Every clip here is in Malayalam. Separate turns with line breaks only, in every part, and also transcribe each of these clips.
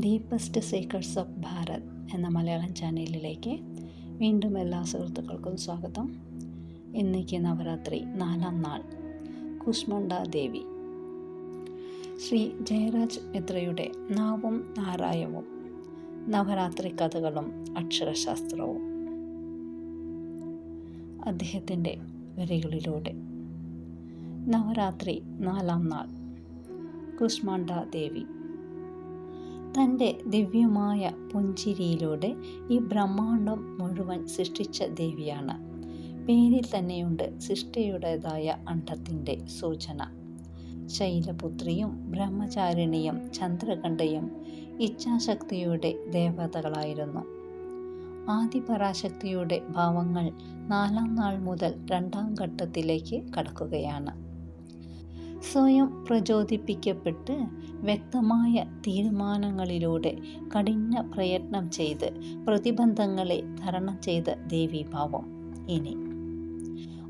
ഡീപ്പസ്റ്റ് സീക്രട്സ് ഓഫ് ഭാരത് എന്ന മലയാളം ചാനലിലേക്ക് വീണ്ടും എല്ലാ സുഹൃത്തുക്കൾക്കും സ്വാഗതം. ഇന്നേക്ക് നവരാത്രി നാലാം നാൾ കുഷ്മണ്ട ദേവി. ശ്രീ ജയരാജ് മിത്രയുടെ നാവും നാരായവും നവരാത്രി കഥകളും അക്ഷരശാസ്ത്രവും. അദ്ദേഹത്തിന്റെ വരികളിലൂടെ. നവരാത്രി നാലാം നാൾ കുഷ്മാണ്ഡ ദേവി. തന്റെ ദിവ്യമായ പുഞ്ചിരിയിലൂടെ ഈ ബ്രഹ്മാണ്ടം മുഴുവൻ സൃഷ്ടിച്ച ദേവിയാണ്. പേരിൽ തന്നെയുണ്ട് സൃഷ്ടിയുടേതായ അണ്ടത്തിന്റെ സൂചന. ശൈലപുത്രിയും ബ്രഹ്മചാരിണിയും ചന്ദ്രകണ്ഠയും ഇച്ഛാശക്തിയുടെ ദേവതകളായിരുന്നു. ആദിപരാശക്തിയുടെ ഭാവങ്ങൾ നാലാം നാൾ മുതൽ രണ്ടാം ഘട്ടത്തിലേക്ക് കടക്കുകയാണ്. സ്വയം പ്രചോദിപ്പിക്കപ്പെട്ട് വ്യക്തമായ തീരുമാനങ്ങളിലൂടെ കഠിന പ്രയത്നം ചെയ്ത് പ്രതിബന്ധങ്ങളെ തരണം ചെയ്ത ദേവീഭാവം ഇനി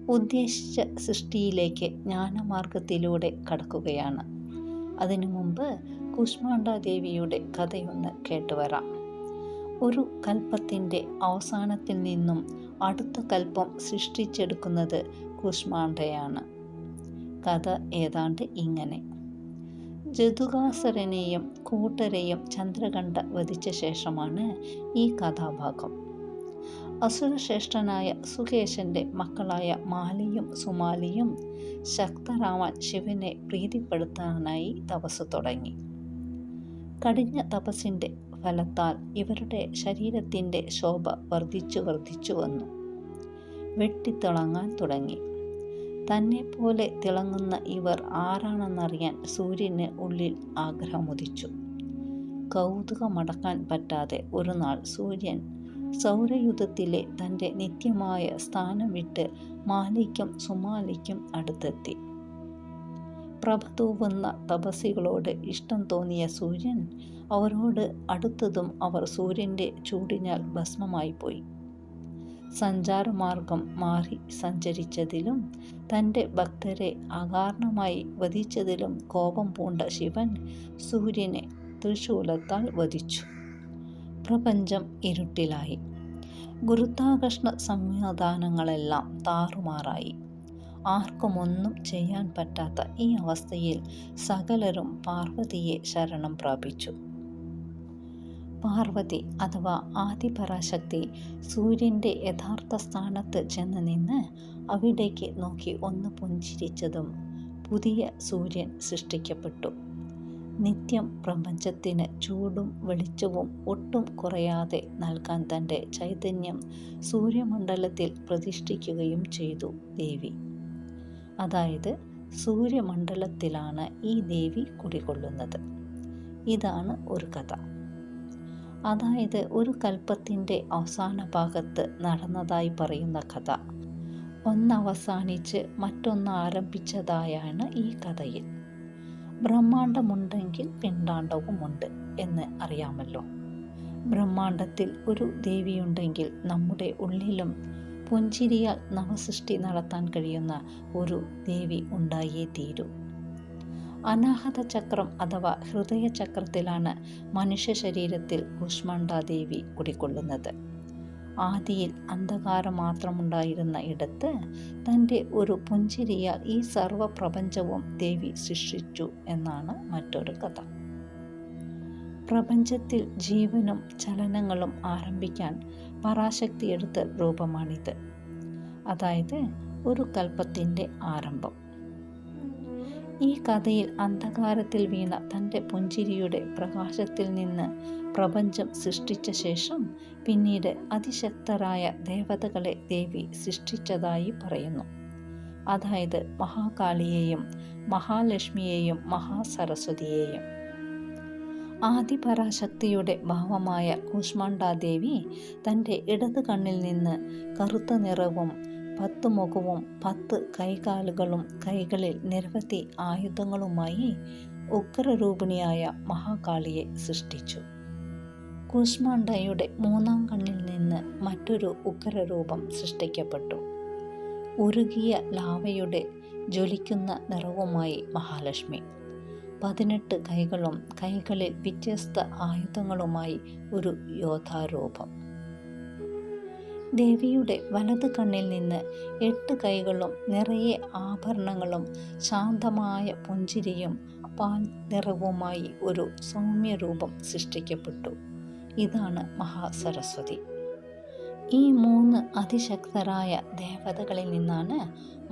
ഉദ്ദേശിച്ച സൃഷ്ടിയിലേക്ക് ജ്ഞാനമാർഗത്തിലൂടെ കടക്കുകയാണ്. അതിനു മുമ്പ് കുഷ്മാണ്ട ദേവിയുടെ കഥയൊന്ന് കേട്ടുവരാം ഒരു കൽപ്പത്തിന്റെ അവസാനത്തിൽ നിന്നും അടുത്ത കൽപ്പം സൃഷ്ടിച്ചെടുക്കുന്നത് കുഷ്മാണ്ഡയാണ്. കഥ ഏതാണ്ട് ഇങ്ങനെ. ജതുകാസുരനെയും കൂട്ടരെയും ചന്ദ്രകണ്ഠ വധിച്ച ശേഷമാണ് ഈ കഥാഭാഗം. അസുരശ്രേഷ്ഠനായ സുകേശന്റെ മക്കളായ മാലിയും സുമാലിയും ശക്തരാമൻ ശിവനെ പ്രീതിപ്പെടുത്താനായി തപസ് തുടങ്ങി. കടിഞ്ഞ തപസ്സിന്റെ ഫലത്താൽ ഇവരുടെ ശരീരത്തിന്റെ ശോഭ വർദ്ധിച്ചു വർദ്ധിച്ചു വന്നു. വെട്ടിത്തിളങ്ങാൻ തുടങ്ങി. തന്നെപ്പോലെ തിളങ്ങുന്ന ഇവർ ആരാണെന്നറിയാൻ സൂര്യന് ഉള്ളിൽ ആഗ്രഹമുദിച്ചു. കൗതുകമടക്കാൻ പറ്റാതെ ഒരു നാൾ സൂര്യൻ സൗരയുധത്തിലെ തന്റെ നിത്യമായ സ്ഥാനം വിട്ട് മാലിക്കും സുമാലിക്കും അടുത്തെത്തി. പ്രഭ തൂവുന്ന തപസികളോട് ഇഷ്ടം തോന്നിയ സൂര്യൻ അവരോട് അടുത്തതും അവർ സൂര്യന്റെ ചൂടിനാൽ ഭസ്മമായി പോയി സഞ്ചാരമാർഗം മാറി സഞ്ചരിച്ചതിലും തന്റെ ഭക്തരെ അകാരണമായി വധിച്ചതിലും കോപം പൂണ്ട ശിവൻ സൂര്യനെ തൃശൂലത്താൽ വധിച്ചു. പ്രപഞ്ചം ഇരുട്ടിലായി. ഗുരുത്വാകർഷണ സംവിധാനങ്ങളെല്ലാം താറുമാറായി. ആർക്കുമൊന്നും ചെയ്യാൻ പറ്റാത്ത ഈ അവസ്ഥയിൽ സകലരും പാർവതിയെ ശരണം പ്രാപിച്ചു. പാർവതി അഥവാ ആദിപരാശക്തി സൂര്യന്റെ യഥാർത്ഥ സ്ഥാനത്ത് ചെന്ന് നിന്ന് അവിടേക്ക് നോക്കി ഒന്ന് പുഞ്ചിരിച്ചതും പുതിയ സൂര്യൻ സൃഷ്ടിക്കപ്പെട്ടു. നിത്യം പ്രപഞ്ചത്തിന് ചൂടും വെളിച്ചവും ഒട്ടും കുറയാതെ നൽകാൻ തന്റെ ചൈതന്യം സൂര്യമണ്ഡലത്തിൽ പ്രതിഷ്ഠിക്കുകയും ചെയ്തു ദേവി. അതായത് സൂര്യമണ്ഡലത്തിലാണ് ഈ ദേവി കുടികൊള്ളുന്നത്. ഇതാണ് ഒരു കഥ. അതായത് ഒരു കൽപ്പത്തിന്റെ അവസാന ഭാഗത്ത് നടന്നതായി പറയുന്ന കഥ. ഒന്നവസാനിച്ച് മറ്റൊന്ന് ആരംഭിച്ചതായാണ് ഈ കഥയിൽ. ബ്രഹ്മാണ്ടമുണ്ടെങ്കിൽ പിണ്ടാണ്ടവുമുണ്ട് എന്ന് അറിയാമല്ലോ. ബ്രഹ്മാണ്ടത്തിൽ ഒരു ദേവിയുണ്ടെങ്കിൽ നമ്മുടെ ഉള്ളിലും പുഞ്ചിരിയാൽ നവസൃഷ്ടി നടത്താൻ കഴിയുന്ന ഒരു ദേവി ഉണ്ടായേ തീരൂ. അനാഹത ചക്രം അഥവാ ഹൃദയചക്രത്തിലാണ് മനുഷ്യ ശരീരത്തിൽ ദേവി കുടിക്കൊള്ളുന്നത്. ആദിയിൽ അന്ധകാരം മാത്രമുണ്ടായിരുന്ന ഇടത്ത് തന്റെ ഒരു പുഞ്ചിരിയാൽ ഈ സർവപ്രപഞ്ചവും ദേവി സൃഷ്ടിച്ചു എന്നാണ് മറ്റൊരു കഥ. പ്രപഞ്ചത്തിൽ ജീവനും ചലനങ്ങളും ആരംഭിക്കാൻ പരാശക്തി എടുത്ത രൂപമാണിത്. അതായത് ഒരു കൽപ്പത്തിന്റെ ആരംഭം. ഈ കഥയിൽ അന്ധകാരത്തിൽ വീണ തന്റെ പുഞ്ചിരിയുടെ പ്രകാശത്തിൽ നിന്ന് പ്രപഞ്ചം സൃഷ്ടിച്ച ശേഷം പിന്നീട് അതിശക്തരായ ദേവതകളെ ദേവി സൃഷ്ടിച്ചതായി പറയുന്നു. അതായത് മഹാകാളിയെയും മഹാലക്ഷ്മിയെയും മഹാസരസ്വതിയെയും. ആദിപരാശക്തിയുടെ ഭാവമായ കൂഷ്മാണ്ടാദേവി തന്റെ ഇടത് കണ്ണിൽ നിന്ന് കറുത്ത നിറവും പത്ത് മുഖവും പത്ത് കൈകാലുകളും കൈകളിൽ നിരവധി ആയുധങ്ങളുമായി ഉഗ്രരൂപിണിയായ മഹാകാളിയെ സൃഷ്ടിച്ചു. കൂഷ്മാണ്ഡയുടെ മൂന്നാം കണ്ണിൽ നിന്ന് മറ്റൊരു ഉഗ്രരൂപം സൃഷ്ടിക്കപ്പെട്ടു. ഉരുകിയ ലാവയുടെ ജ്വലിക്കുന്ന നിറവുമായി മഹാലക്ഷ്മി. പതിനെട്ട് കൈകളും കൈകളിൽ വ്യത്യസ്ത ആയുധങ്ങളുമായി ഒരു യോദ്ധാരൂപം. ദേവിയുടെ വലത് കണ്ണിൽ നിന്ന് എട്ട് കൈകളും നിറയെ ആഭരണങ്ങളും ശാന്തമായ പുഞ്ചിരിയും പാൽ നിറവുമായി ഒരു സൗമ്യരൂപം സൃഷ്ടിക്കപ്പെട്ടു. ഇതാണ് മഹാസരസ്വതി. ഈ മൂന്ന് അതിശക്തരായ ദേവതകളിൽ നിന്നാണ്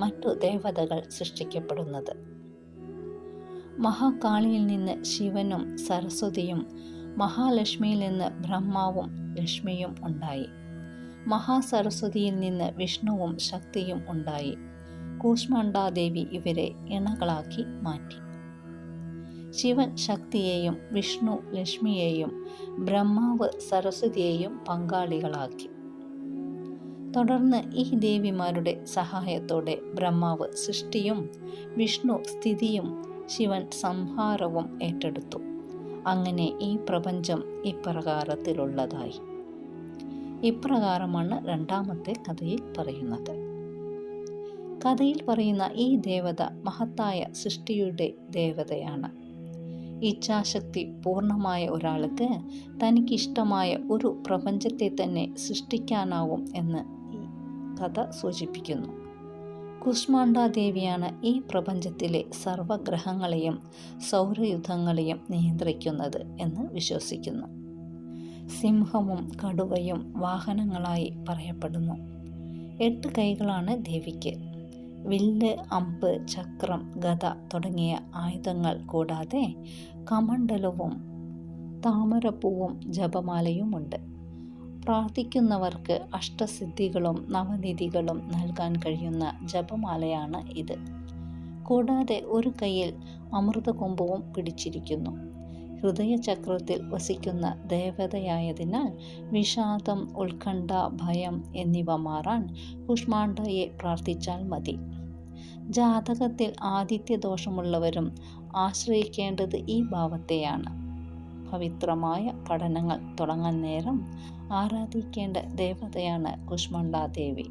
മറ്റു ദേവതകൾ സൃഷ്ടിക്കപ്പെടുന്നത്. മഹാകാളിയിൽ നിന്ന് ശിവനും സരസ്വതിയും മഹാലക്ഷ്മിയിൽ നിന്ന് ബ്രഹ്മാവും ലക്ഷ്മിയും ഉണ്ടായി. മഹാസരസ്വതിയിൽ നിന്ന് വിഷ്ണുവും ശക്തിയും ഉണ്ടായി. കൂഷ്മണ്ഡാദേവി ഇവരെ ഇണകളാക്കി മാറ്റി. ശിവൻ ശക്തിയെയും വിഷ്ണു ലക്ഷ്മിയെയും ബ്രഹ്മാവ് സരസ്വതിയെയും പങ്കാളികളാക്കി. തുടർന്ന് ഈ ദേവിമാരുടെ സഹായത്തോടെ ബ്രഹ്മാവ് സൃഷ്ടിയും വിഷ്ണു സ്ഥിതിയും ശിവൻ സംഹാരവും ഏറ്റെടുത്തു. അങ്ങനെ ഈ പ്രപഞ്ചം ഇപ്രകാരത്തിലുള്ളതായി. ഇപ്രകാരമാണ് രണ്ടാമത്തെ കഥയിൽ പറയുന്നത്. കഥയിൽ പറയുന്ന ഈ ദേവത മഹത്തായ സൃഷ്ടിയുടെ ദേവതയാണ്. ഇച്ഛാശക്തി പൂർണമായ ഒരാൾക്ക് തനിക്കിഷ്ടമായ ഒരു പ്രപഞ്ചത്തെ തന്നെ സൃഷ്ടിക്കാനാവും എന്ന് ഈ കഥ സൂചിപ്പിക്കുന്നു. കുഷ്മാണ്ടാദേവിയാണ് ഈ പ്രപഞ്ചത്തിലെ സർവഗ്രഹങ്ങളെയും സൗരയുധങ്ങളെയും നിയന്ത്രിക്കുന്നത് എന്ന് വിശ്വസിക്കുന്നു. സിംഹവും കടുവയും വാഹനങ്ങളായി പറയപ്പെടുന്നു. എട്ട് കൈകളാണ് ദേവിക്ക്. വില്ല് അമ്പ് ചക്രം ഗത തുടങ്ങിയ ആയുധങ്ങൾ കൂടാതെ കമണ്ഡലവും താമരപ്പൂവും ജപമാലയുമുണ്ട്. പ്രാർത്ഥിക്കുന്നവർക്ക് അഷ്ടസിദ്ധികളും നവനിധികളും നൽകാൻ കഴിയുന്ന ജപമാലയാണ് ഇത്. കൂടാതെ ഒരു കയ്യിൽ അമൃതകുംഭവും പിടിച്ചിരിക്കുന്നു. ഹൃദയചക്രത്തിൽ വസിക്കുന്ന ദേവതയായതിനാൽ വിഷാദം ഉത്കണ്ഠ ഭയം എന്നിവ മാറാൻ കുഷ്മാണ്ഡയെ പ്രാർത്ഥിച്ചാൽ മതി. ജാതകത്തിൽ ആദിത്യ ആദിത്യദോഷമുള്ളവരും ആശ്രയിക്കേണ്ടത് ഈ ഭാവത്തെയാണ്. പവിത്രമായ പഠനങ്ങൾ തുടങ്ങാൻ നേരം ആരാധിക്കേണ്ട ദേവതയാണ് കുഷ്മണ്ഡ ദേവി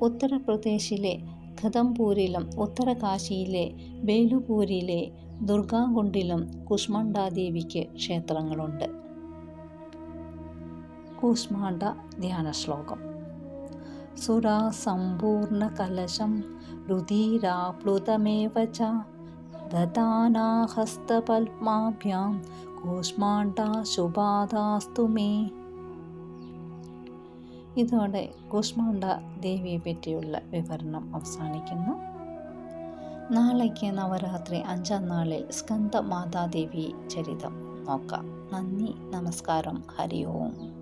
ഉത്തർപ്രദേശിലെ ഖദംപൂരിലും ഉത്തരകാശിയിലെ ബേലുപൂരിലെ ദുർഗാകുണ്ടിലും കുഷ്മണ്ഡാദേവിക്ക് ക്ഷേത്രങ്ങളുണ്ട്. കൂഷ്മാണ്ഡ ധ്യാന ശ്ലോകം സുരാസമ്പൂർണകലശം കലശം ച ദദാനാഹസ്തപത്മാഭ്യാം കൂഷ്മാണ്ഡ ശുഭാദാസ്തു മേ. ഇതോടെ കൂഷ്മാണ്ട ദേവിയെ പറ്റിയുള്ള വിവരണം അവസാനിക്കുന്നു. നാളേക്ക് നവരാത്രി അഞ്ചാം നാളിൽ സ്കന്ദ മാതാദേവി ചരിതം. നോക്കാം. നന്ദി നമസ്കാരം. ഹരി ഓം.